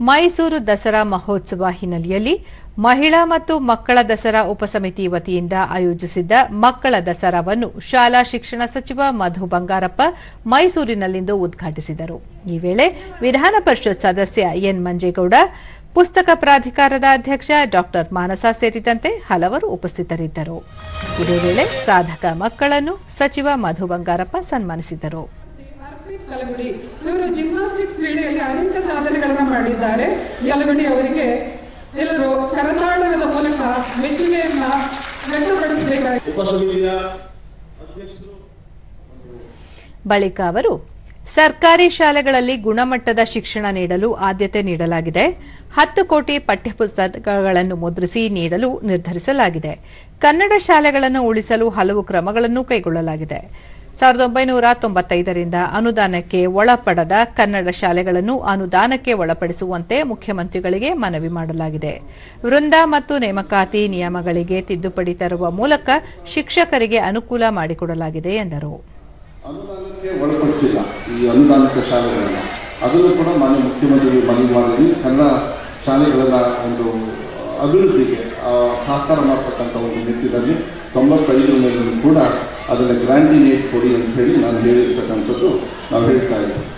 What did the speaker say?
ಮೈಸೂರು ದಸರಾ ಮಹೋತ್ಸವ ಹಿನ್ನೆಲೆಯಲ್ಲಿ ಮಹಿಳಾ ಮತ್ತು ಮಕ್ಕಳ ದಸರಾ ಉಪಸಮಿತಿ ವತಿಯಿಂದ ಆಯೋಜಿಸಿದ್ದ ಮಕ್ಕಳ ದಸರಾವನ್ನು ಶಾಲಾ ಶಿಕ್ಷಣ ಸಚಿವ ಮಧು ಬಂಗಾರಪ್ಪ ಮೈಸೂರಿನಲ್ಲಿಂದು ಉದ್ಘಾಟಿಸಿದರು. ಈ ವೇಳೆ ವಿಧಾನ ಪರಿಷತ್ ಸದಸ್ಯ ಎನ್ ಮಂಜೇಗೌಡ, ಪುಸ್ತಕ ಪ್ರಾಧಿಕಾರದ ಅಧ್ಯಕ್ಷ ಡಾಕ್ಟರ್ ಮಾನಸ ಸೇರಿದಂತೆ ಹಲವರು ಉಪಸ್ಥಿತರಿದ್ದರು. ಇದೇ ವೇಳೆ ಸಾಧಕ ಮಕ್ಕಳನ್ನು ಸಚಿವ ಮಧು ಬಂಗಾರಪ್ಪ ಸನ್ಮಾನಿಸಿದರು. ಕಲಗುಡಿ ಇವರು ಜಿಮ್ನಾಸ್ಟಿಕ್ಸ್ ಕ್ರೀಡೆಯಲ್ಲಿ ಅನೇಕ ಸಾಧನೆಗಳನ್ನು ಮಾಡಿದ್ದಾರೆ. ಯಲಗುಡಿ ಅವರಿಗೆ ಎಲ್ಲರೂ ಕರತಾಡನದ ಮೂಲಕ ಮೆಚ್ಚುಗೆಯನ್ನ ವ್ಯಕ್ತಪಡಿಸಬೇಕಾಗಿದೆ. ಉಪಸಮಿತಿಯ ಅಧ್ಯಕ್ಷರು ಬಳಿಕ ಅವರು ಸರ್ಕಾರಿ ಶಾಲೆಗಳಲ್ಲಿ ಗುಣಮಟ್ಟದ ಶಿಕ್ಷಣ ನೀಡಲು ಆದ್ಯತೆ ನೀಡಲಾಗಿದೆ. ಹತ್ತು ಕೋಟಿ ಪಠ್ಯಪುಸ್ತಕಗಳನ್ನು ಮುದ್ರಿಸಿ ನೀಡಲು ನಿರ್ಧರಿಸಲಾಗಿದೆ. ಕನ್ನಡ ಶಾಲೆಗಳನ್ನು ಉಳಿಸಲು ಹಲವು ಕ್ರಮಗಳನ್ನು ಕೈಗೊಳ್ಳಲಾಗಿದೆ. ಸಾವಿರದ ಒಂಬೈನೂರ ತೊಂಬತ್ತೈದರಿಂದ ಅನುದಾನಕ್ಕೆ ಒಳಪಡದ ಕನ್ನಡ ಶಾಲೆಗಳನ್ನು ಅನುದಾನಕ್ಕೆ ಒಳಪಡಿಸುವಂತೆ ಮುಖ್ಯಮಂತ್ರಿಗಳಿಗೆ ಮನವಿ ಮಾಡಲಾಗಿದೆ. ವೃಂದ ಮತ್ತು ನೇಮಕಾತಿ ನಿಯಮಗಳಿಗೆ ತಿದ್ದುಪಡಿ ತರುವ ಮೂಲಕ ಶಿಕ್ಷಕರಿಗೆ ಅನುಕೂಲ ಮಾಡಿಕೊಡಲಾಗಿದೆ ಎಂದರು. ಅದನ್ನು ಕೂಡ ಮಾನ್ಯ ಮುಖ್ಯಮಂತ್ರಿಗಳು ಮನವಿ ಮಾಡಿದ್ವಿ ಕನ್ನಡ ಶಾಲೆಗಳ ಒಂದು ಅಭಿವೃದ್ಧಿಗೆ ಸಹಕಾರ ಮಾಡ್ತಕ್ಕಂಥ ಒಂದು ನಿಟ್ಟಿನಲ್ಲಿ ತೊಂಬತ್ತೈದರ ಮೇಲೂ ಕೂಡ ಅದನ್ನು ಗ್ರ್ಯಾಂಡಿನೇಟ್ ಕೊಡಿ ಅಂತ ಹೇಳಿ ನಾನು ಹೇಳಿರ್ತಕ್ಕಂಥದ್ದು ನಾವು ಹೇಳ್ತಾ ಇದ್ದೀವಿ.